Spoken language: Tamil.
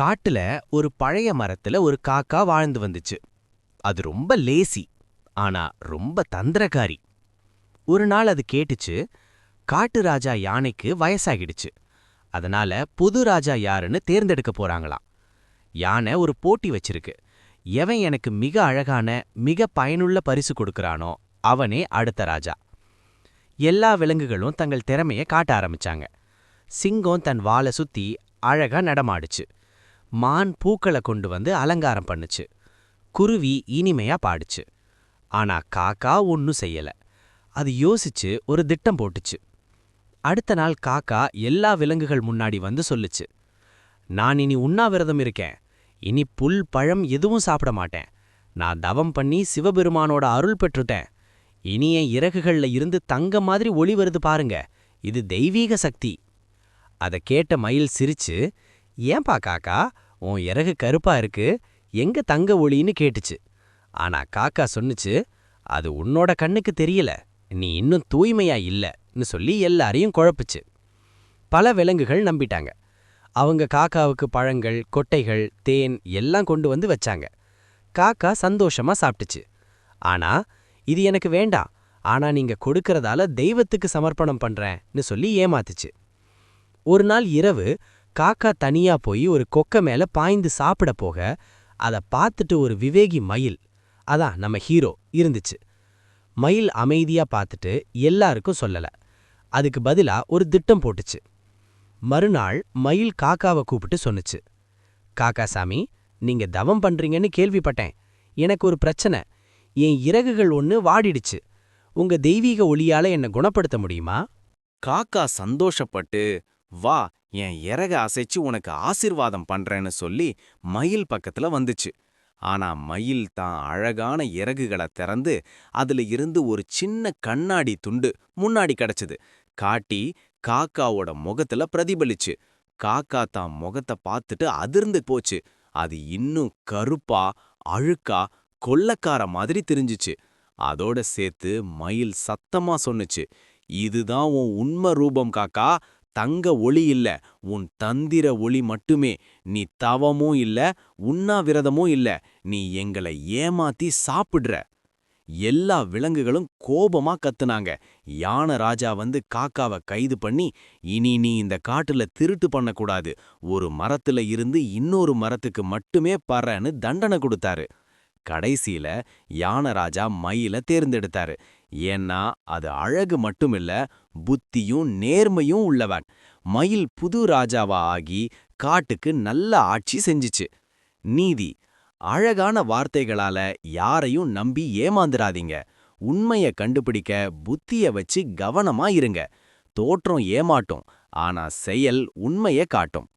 காட்டுல ஒரு பழைய மரத்துல ஒரு காக்கா வாழ்ந்து வந்துச்சு. அது ரொம்ப லேசி ஆனா ரொம்ப தந்திரகாரி ஒரு நாள் அது கேட்டுச்சு காட்டு ராஜா யானைக்கு வயசாகிடுச்சு. அதனால புது ராஜா யாருன்னு தேர்ந்தெடுக்க போறாங்களாம். யானை ஒரு போட்டி வச்சிருக்கு. எவன் எனக்கு மிக அழகான மிக பயனுள்ள பரிசு கொடுக்கறானோ அவனே அடுத்த ராஜா. எல்லா விலங்குகளும் தங்கள் திறமைய காட்ட ஆரம்பிச்சாங்க. சிங்கம் தன் வாலை சுத்தி அழகா நடமாடுச்சு. மான் பூக்களை கொண்டு வந்து அலங்காரம் பண்ணுச்சு. குருவி இனிமையா பாடுச்சு. ஆனா காக்கா ஒன்னும் செய்யல. அது யோசிச்சு ஒரு திட்டம் போட்டுச்சு. அடுத்த நாள் காக்கா எல்லா விலங்குகள் முன்னாடி வந்து சொல்லுச்சு. நான் இனி உண்ணாவிரதம் இருக்கேன். இனி புல் பழம் எதுவும் சாப்பிட மாட்டேன். நான் தவம் பண்ணி சிவபெருமானோட அருள் பெற்றுட்டேன். இனி என் இறகுகள்ல இருந்து தங்க மாதிரி ஒளி வருது பாருங்க. இது தெய்வீக சக்தி. அத கேட்ட மயில் சிரிச்சு ஏன்பா காக்கா? உன் இறகு கருப்பா இருக்கு. எங்க தங்க ஒளின்னு கேட்டுச்சு. ஆனா காக்கா சொன்னுச்சு அது உன்னோட கண்ணுக்கு தெரியல. நீ இன்னும் தூய்மையா இல்லன்னு சொல்லி எல்லாரையும் குழப்புச்சு. பல விலங்குகள் நம்பிட்டாங்க. அவங்க காக்காவுக்கு பழங்கள் கொட்டைகள் தேன் எல்லாம் கொண்டு வந்து வச்சாங்க. காக்கா சந்தோஷமா சாப்பிட்டுச்சு. ஆனா இது எனக்கு வேண்டாம். ஆனா நீங்க கொடுக்கறதால தெய்வத்துக்கு சமர்ப்பணம் பண்றேன்னு சொல்லி ஏமாத்துச்சு. ஒரு நாள் இரவு காக்கா தனியா போய் ஒரு கொக்க மேல பாய்ந்து சாப்பிட போக அத பார்த்துட்டு ஒரு விவேகி மயில் அதான் நம்ம ஹீரோ இருந்துச்சு. மயில் அமைதியா பார்த்துட்டு எல்லாருக்கும் சொல்லல. அதுக்கு பதிலா ஒரு திட்டம் போட்டுச்சு. மறுநாள் மயில் காக்காவை கூப்பிட்டு சொன்னுச்சு. காக்கா சாமி நீங்க தவம் பண்றீங்கன்னு கேள்விப்பட்டேன். எனக்கு ஒரு பிரச்சனை. என் இறகுகள் ஒன்று வாடிடுச்சு. உங்க தெய்வீக ஒளியால என்ன குணப்படுத்த முடியுமா? காக்கா சந்தோஷப்பட்டு வா என் இறக அசைச்சு உனக்கு ஆசிர்வாதம் பண்றேன்னு சொல்லி மயில் பக்கத்துல வந்துச்சு. ஆனா மயில் தான் அழகான இறகுகளை திறந்து அதுல இருந்து ஒரு சின்ன கண்ணாடி துண்டு முன்னாடி கிடைச்சது. காட்டி காக்காவோட முகத்துல பிரதிபலிச்சு. காக்கா தான் முகத்தை பார்த்துட்டு அதிர்ந்து போச்சு. அது இன்னும் கருப்பா அழுக்கா கொள்ளக்கார மாதிரி தெரிஞ்சுச்சு. அதோட சேர்த்து மயில் சத்தமா சொன்னுச்சு. இதுதான் உன் உண்மை ரூபம் காக்கா. தங்க ஒளி இல்ல உன் தந்திர ஒளி மட்டுமே. நீ தவமும் இல்ல உண்ணாவிரதமும் இல்ல நீ எங்களை ஏமாத்தி சாப்பிடுற. எல்லா விலங்குகளும் கோபமா கத்துனாங்க. யானை ராஜா வந்து காக்காவை கைது பண்ணி இனி நீ இந்த காட்டுல திருட்டு பண்ணக்கூடாது. ஒரு மரத்துல இருந்து இன்னொரு மரத்துக்கு மட்டுமே பறன்னு தண்டனை கொடுத்தாரு. கடைசியில யான ராஜா மயில தேர்ந்தெடுத்தாரு. ஏன்னா அது அழகு மட்டுமில்ல புத்தியும் நேர்மையும் உள்ளவன். மயில் புது ராஜாவா ஆகி காட்டுக்கு நல்ல ஆட்சி செஞ்சுச்சு. நீதி. அழகான வார்த்தைகளால யாரையும் நம்பி ஏமாந்துராதீங்க உண்மைய கண்டுபிடிக்க புத்திய வச்சு கவனமா இருங்க. தோற்றம் ஏமாட்டும் ஆனா செயல் உண்மைய காட்டும்.